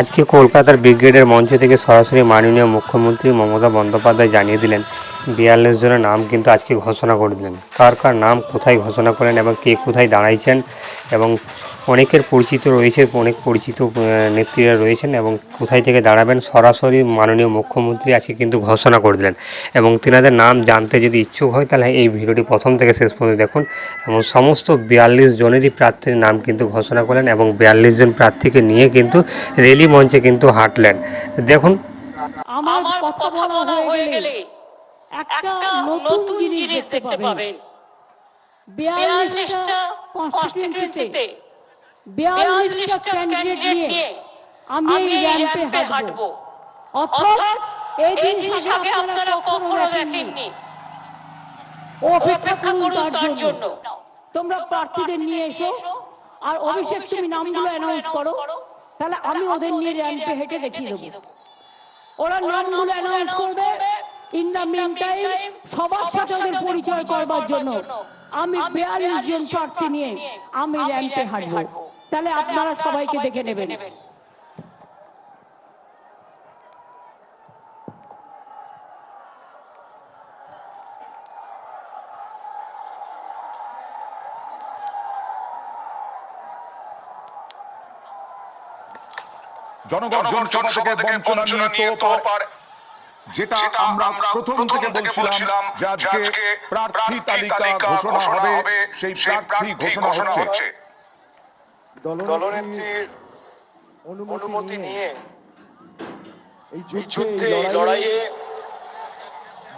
আজকে কলকাতার ব্রিগেডের মঞ্চ থেকে সরাসরি মাননীয় মুখ্যমন্ত্রী মমতা বন্দ্যোপাধ্যায় জানিয়ে দিলেন, বিয়াল্লিশ জনের নাম কিন্তু আজকে ঘোষণা করে দিলেন। কার কার নাম কোথায় ঘোষণা করেন এবং কে কোথায় দাঁড়াইছেন এবং অনেকের পরিচিত রয়েছে অনেক পরিচিত নেত্রীরা রয়েছেন এবং কোথায় থেকে দাঁড়াবেন সরাসরি মাননীয় মুখ্যমন্ত্রী আজকে কিন্তু ঘোষণা করে দিলেন। এবং তেনাদের নাম জানতে যদি ইচ্ছুক হয় তাহলে এই ভিডিওটি প্রথম থেকে শেষ পর্যন্ত দেখুন এবং সমস্ত বিয়াল্লিশ জনেরই প্রার্থীর নাম কিন্তু ঘোষণা করলেন এবং বিয়াল্লিশ জন প্রার্থীকে নিয়ে কিন্তু রেলি মঞ্চে কিন্তু হাঁটলেন। দেখুন। আমার আমার কথা বলা হয়ে গেলে একটা নতুন জিনিস দেখতে পাবেন। বিয়াল্লিশটা কনস্টিটিউন্সিতে বিয়াল্লিশটা ক্যান্ডিডেট নিয়ে আমি এই র্যাম্পে হাঁটবো। অর্থাৎ এই জিনিস আগে আপনারা কখনো দেখেননি অপেক্ষা করুন তার জন্য। তোমরা প্রার্থীদের নিয়ে এসো। আর অভিষেক তুমি নামগুলো অ্যানাউন্স করো। তাহলে আমি ওদের নিয়ে র্যাম্পে হেঁটে দেখিয়ে দেবো। ওরা নামগুলো অ্যানাউন্স করবে। ইন দ্য মিন টাইম সবার সাথে ওদের পরিচয় করবার জন্য আমি বিয়াল্লিশ জন প্রার্থী নিয়ে আমি র্যাম্পে হাঁটবো। তাহলে আপনারা সবাইকে দেখে নেবেন। জনগণ জনসভা থেকে বঞ্চনা নিয়ে তোপার যেটা আমরা প্রথম থেকে বলছিলাম যে আজকে প্রার্থী তালিকা ঘোষণা হবে সেই প্রার্থী ঘোষণা হচ্ছে। দলনেত্রীর অনুমতি নিয়ে এই যুদ্ধে লড়াইয়ে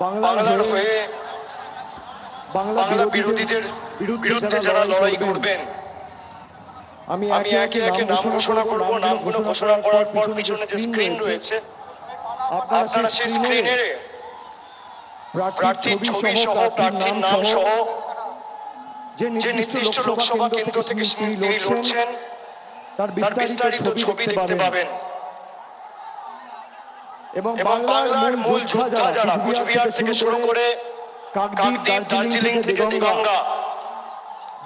বাংলার হয়ে বাংলা বাংলা বিরোধীদের বিরুদ্ধে বিরুদ্ধে যারা লড়াই করবেন আমি আমি একে একে নাম ঘোষণা করব নামগুলো ঘোষণা করার পর পিছনে যে স্ক্রিন রয়েছে আপনারা সেই স্ক্রিনে প্রার্থীর ছবি সহ প্রার্থীর নাম সহ যে নির্দিষ্ট লোকসভা কেন্দ্র থেকে তিনি লড়ছেন তার তার বিস্তারিত ছবি দেখতে পাবেন। এবং বাংলার মূল যোদ্ধা যারা কুচবিহার থেকে শুরু করে কাকদ্বীপ দার্জিলিং থেকে দিগঙ্গা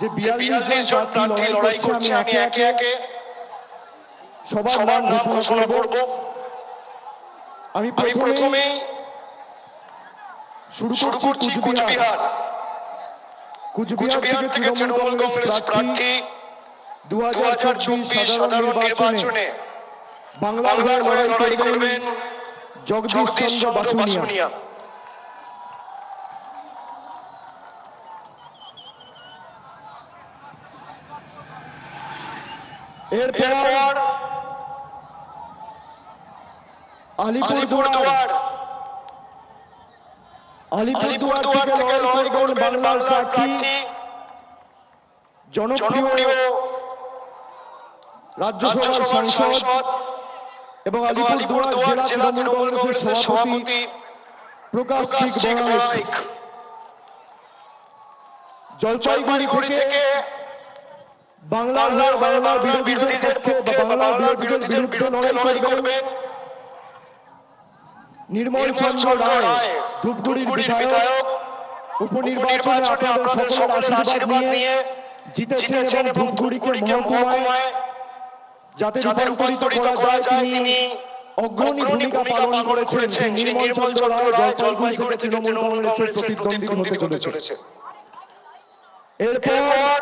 যে বিয়াল্লিশ জন প্রার্থী লড়াই করছে আমি একে একে সবার নাম ঘোষণা করব। আমি প্রথমেই শুরু করছি কুচবিহার। কুচবিহার থেকে তৃণমূল কংগ্রেস প্রার্থী দু হাজার চব্বিশ সাধারণ নির্বাচনে বাংলার হয়ে লড়াই করবেন জগদীশ চন্দ্র বাসুনিয়া। এরপর আলিপুরদুয়ার। আলিপুরদুয়ার। থেকে লড়াই করবেন বাংলার প্রার্থী। জনপ্রিয় রাজ্যসভার সাংসদ এবং আলিপুরদুয়ার জেলা তৃণমূল কংগ্রেসের সভাপতি প্রকাশ সিং বড়াইক জলপাইগুড়ি থেকে বাংলার বাংলার বিরোধীদের পক্ষে বা বাংলার বিরোধীদের বিরুদ্ধে লড়াই করবেন নির্মল চন্দ্র রায় ধূপগুড়ির বিধায়ক উপনির্বাচনে আপনাদের সকলের আশীর্বাদ নিয়ে জিতেছেন এবং ধূপগুড়িকে মহকুমায় যাতে রূপান্তরিত করা যায় তিনি অগ্রণী ভূমিকা পালন করেছেন। নির্মল চন্দ্র রায় জলপাইগুড়ি থেকে তৃণমূল কংগ্রেসের প্রতিদ্বন্দ্বী হতে চলেছে। এরপর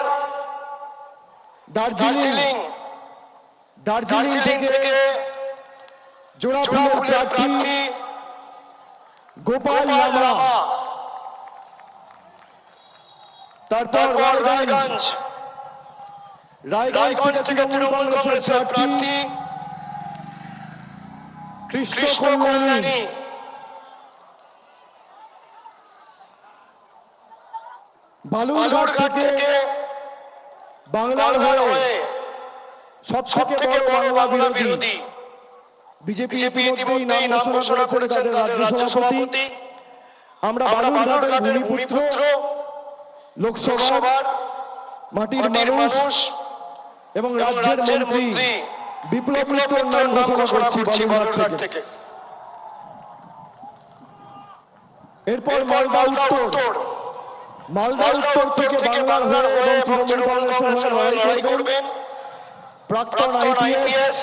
দার্জিলিং দার্জিলিং থেকে জোড়া প্রার্থী গোপাল লামা। তারপর রায়গঞ্জ। রায়গঞ্জ। থেকে তৃণমূল কংগ্রেসের প্রার্থী কৃষ্ণ কল্যাণী। বালুরঘাট থেকে বাংলার হয়ে সব থেকে বড় বাংলা বিরোধী। বিজেপি ইতিমধ্যেই নাম ঘোষণা করেছেন তাদের রাজ্য সভাপতি। আমরা বালুরঘাটের ভূমিপুত্র লোকসভার মাটির মানুষ এবং রাজ্যের মন্ত্রী বিপ্লব মিত্রের নাম ঘোষণা করছি বালুরঘাট থেকে। এরপর মালদা উত্তর। মালদা উত্তর থেকে বাংলার হয়ে এবং তৃণমূল কংগ্রেসের হয়ে লড়াই করবেন। প্রাক্তন আইপিএস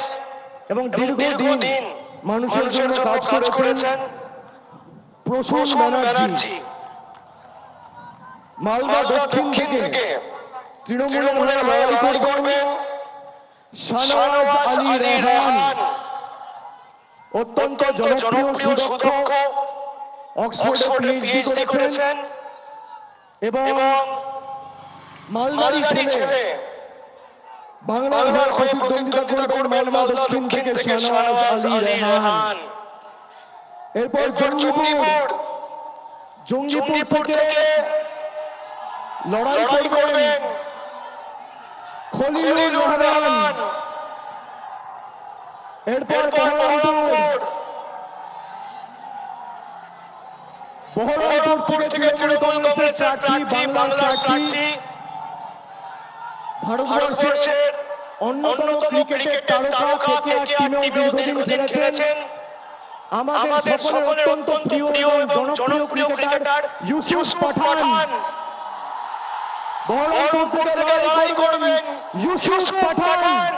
এবং দীর্ঘদিন মানুষের জন্য কাজ করেছেন প্রসূন ব্যানার্জি। মালদা দক্ষিণ থেকে তৃণমূলের হয়ে লড়াই করবেন শাহনওয়াজ আলী রেহান অত্যন্ত জনপ্রিয় সুদক্ষ অক্সফোর্ডে পিএইচডি করেছেন। এবং মালদারি ছেলে বাংলার হয়ে প্রতিদ্বন্দ্বিতা করবেন দক্ষিণ থেকে শাহনওয়াজ আলী রেহান এরপর জঙ্গিপুর। জঙ্গিপুর থেকে লড়াই করবেন খলিলুর রহমান। এরপর বহরমপুর। বহরমপুর। থেকে তৃণমূল কংগ্রেসের প্রার্থী বাংলার প্রার্থী ভারতবর্ষের অন্যতম ক্রিকেটের তারকা কেকেআর টিমেও দীর্ঘদিন খেলেছেন? আমাদের সকলের অত্যন্ত প্রিয় এবং জনপ্রিয় ক্রিকেটার ইউসুফ পাঠান। বহরমপুর থেকে লড়াই করবেন ইউসুফ পাঠান।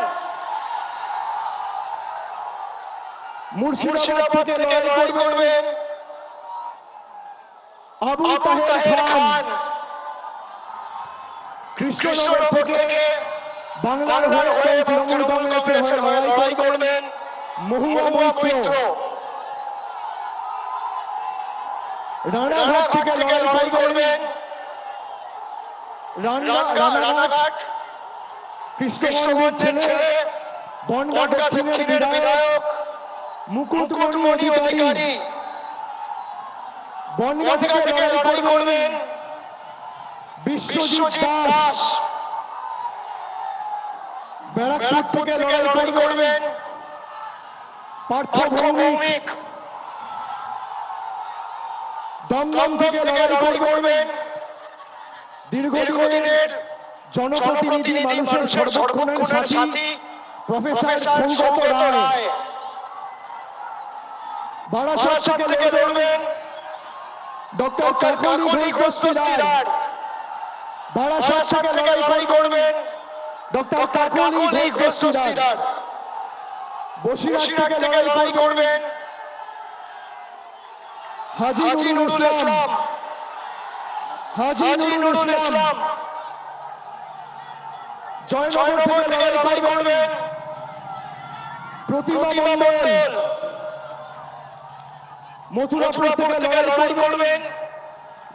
মুর্শিদাবাদ থেকে লড়াই করবেন আবু তাহের খান। কৃষ্ণনগর থেকে বাংলার হয়ে তৃণমূল কংগ্রেসের হয়ে লড়াই করবেন মহুয়া মৈত্র। রানাঘাট থেকে লড়াই করবেন রানা রানাঘাট। কৃষ্ণগঞ্জের ছেলে বনগা দক্ষিণের বিধায়ক মুকুটমণি অধিকারী। বনগা থেকে লড়াই করবেন বিশ্বজিৎ দাস। ব্যারাকপুর থেকে লড়াই করবেন পার্থ ভৌমিক দমদম থেকে লড়াই করবেন। দীর্ঘদিনের জনপ্রতিনিধি মানুষের সর্বক্ষণের সাথী প্রফেসর সৌগত রায়। বারাসাত থেকে লড়বেন ডক্টর কাকলি ঘোষদার বারাসাত থেকে লড়াই করবেন। ডক্টর কাকলি ঘোষদার বসিরহাট থেকে লড়াই করবেন হাজি নুরুল ইসলাম। হাজি নুরুল ইসলাম। জয়নগর থেকে লড়াই করবেন। প্রতিমা মণ্ডল। মথুরাপুর থেকে লড়াই করবেন।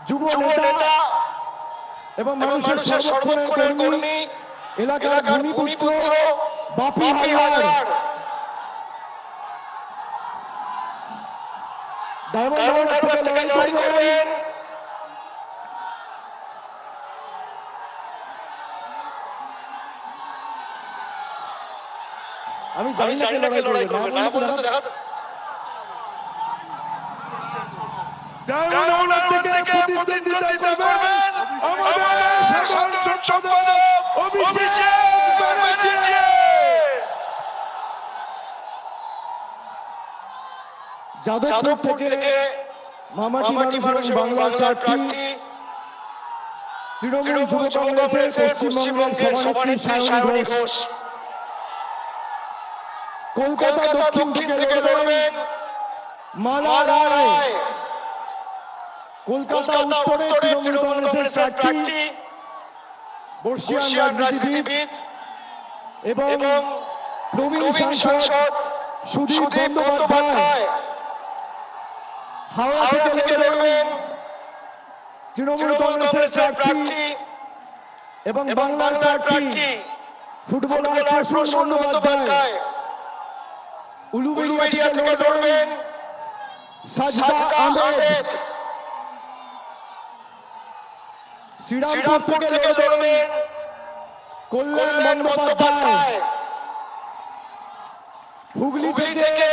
যুব নেতা এবং মানুষের সর্বক্ষণের কর্মী। এলাকার ভূমিপুত্র বাপি হালদার। ডায়মন্ড হারবার থেকে লড়াই করবেন আমি জানি না কে লড়াই করবে না বললে তো দেখা ডায়মন্ড হারবার থেকে প্রতিদ্বন্দ্বিতা করবেন। আমাদের সাধারণ সম্পাদক অভিষেক ব্যানার্জি। যাদবপুর থেকে মামাটি মানুষ বাংলার প্রার্থী তৃণমূল যুব কংগ্রেসের পশ্চিমবঙ্গের সভানেত্রী সায়নী ঘোষ। কলকাতা দক্ষিণ থেকে লড়বেন মালা রায়। কলকাতা উত্তরে তৃণমূল কংগ্রেসের প্রার্থী বর্ষিয়ান রাজনীতিবিদ এবং প্রবীণ সাংসদ সুদীপ বন্দ্যোপাধ্যায়। হাওড়া থেকে লড়বেন তৃণমূল কংগ্রেসের প্রার্থী এবং বাংলার প্রার্থী ফুটবলার প্রসূন বন্দ্যোপাধ্যায়। উলুবেড়িয়া থেকে লড়বেন সাজদা আহমেদ। শ্রীরামপুর থেকে লড়বেন কল্যাণ বন্দ্যোপাধ্যায়। হুগলি থেকে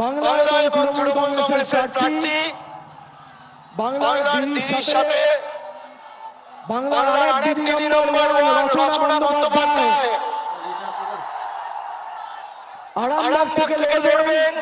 বাংলা এবং তৃণমূল কংগ্রেসের প্রার্থী। বাংলার দিদির সাথে বাংলার আরেক দিদি নম্বর রচনা বন্দ্যোপাধ্যায়। আরামবাগ থেকে লড়বেন